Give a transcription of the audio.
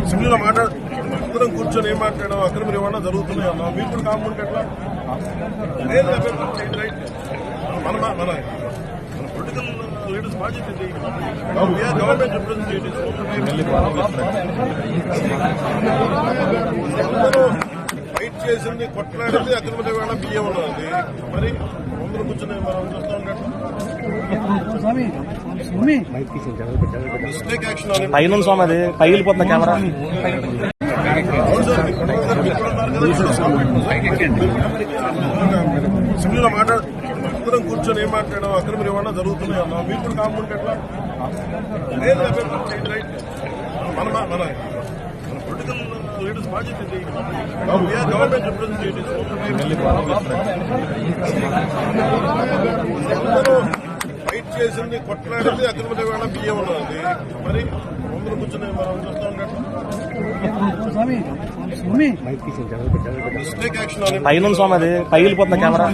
అసెంబ్లీలో మాట్లాడు అందరం కూర్చొని ఏం మాట్లాడడం అక్కడ మీరు ఏమన్నా జరుగుతున్నాయి? అన్నా మీరు కూడా కాకుండా ఎట్లా మన మన పొలిటికల్ లీడర్స్ బాధ్యత గవర్నమెంట్ రిప్రజెంటేటివ్స్ అందరూ ఫైట్ చేసింది కొట్లాడింది అక్రమ రవాణా బియ్యం ఉన్నది. మరి అందరూ కూర్చొని మనం చూస్తూ ఉన్నట్టు పైన స్వామి. అది పగిలిపోతున్న కెమెరా. అసెంబ్లీలో మాట్లాడు అందరం కూర్చొని ఏం మాట్లాడడం అక్కడ మీరు ఏమన్నా జరుగుతున్నాయి అన్నా మీరు కూడా కాకుండా ఎట్లా? లేదు మన మన పొలిటికల్ లీడర్స్ బాధ్యత గవర్నమెంట్ రిప్రజెంటేటివ్స్ చేసింది కొట్లాడింది అక్రమ రవాణా బియ్యం ఉన్నది. మరి అందరూ కూర్చొని మనం చూస్తూ మిస్టేక్ యాక్షన్ పైన స్వామి అది. పగిలిపోతున్న కెమెరా.